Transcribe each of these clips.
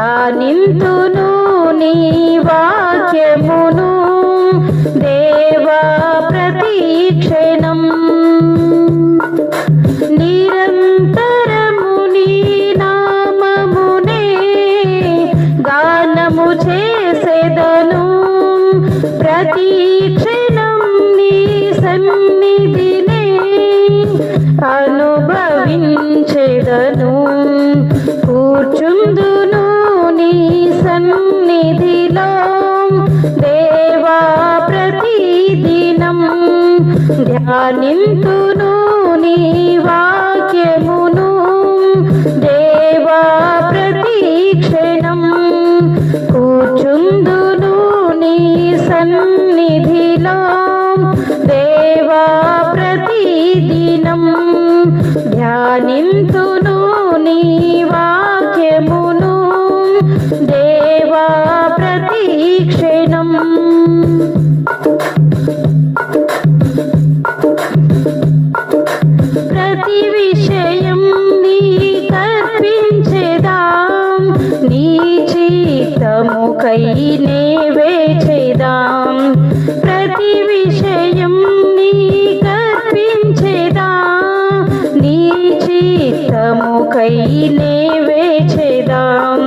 ధ్యానింతును నీ వాక్యమును దేవా ప్రతీక్షణం నిల్తును నీ వాక్యమును దేవా ప్రతిక్షణం కూచుందును నీ సన్నిధిలో. దేవా ప్రతిదినం ధ్యానింతును చిత్తముకై నే వేచేదాం ప్రతి విషయం నీ కర్పించేదా. నీ చిత్తముకై నే చేదాం.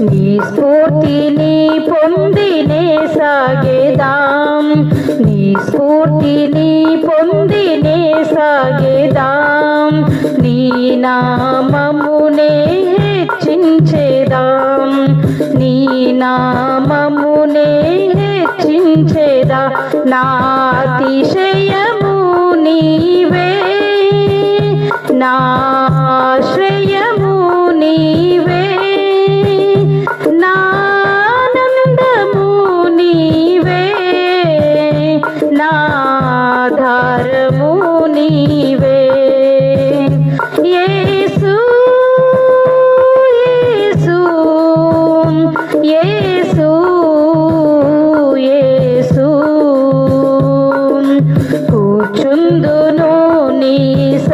నీ స్ఫూర్తిని పొందినే సాగేదాం. నీ స్ఫూర్తిని పొందినే సాగేదాం. నీ నామమునే హెచ్చించేదాం. నామమునే హెచ్చించేదా? నాతిశయము నీవే. నా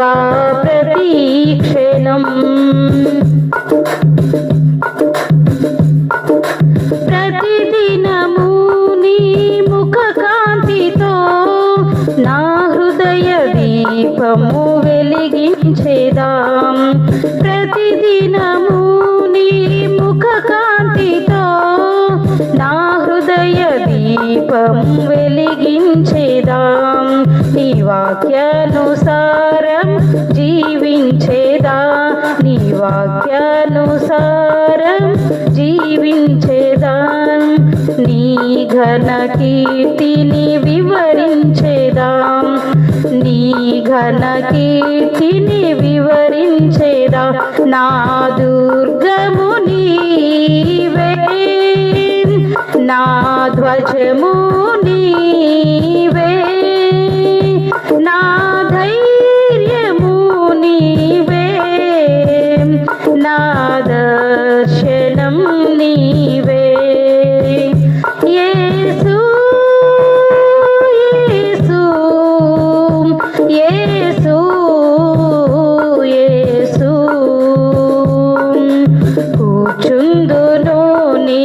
దేవా ప్రతీక్షణం ప్రతిదినము నీ ముఖ కాంతితో నా హృదయ దీపము వెలిగించేదాం. ప్రతిదినము జీవించేదా నీ వాక్యానుసారం జీవించేదా? నీ ఘన కీర్తిని వివరించేదాం? నీ ఘన కీర్తిని వివరించేదా? నా దుర్గము నీవే నా ధ్వజము నీవే. నాదర్శనం నీవే. యేసు యేసు యేసు యేసు. కూర్చుందును నీ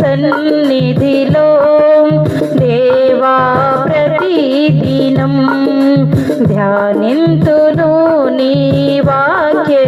సన్నిధిలో దేవా ప్రతిదినం. ధ్యానింతును నీ వాక్య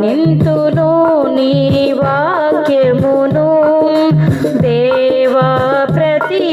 నిల్తును నీ వాక్యమును దేవా ప్రతి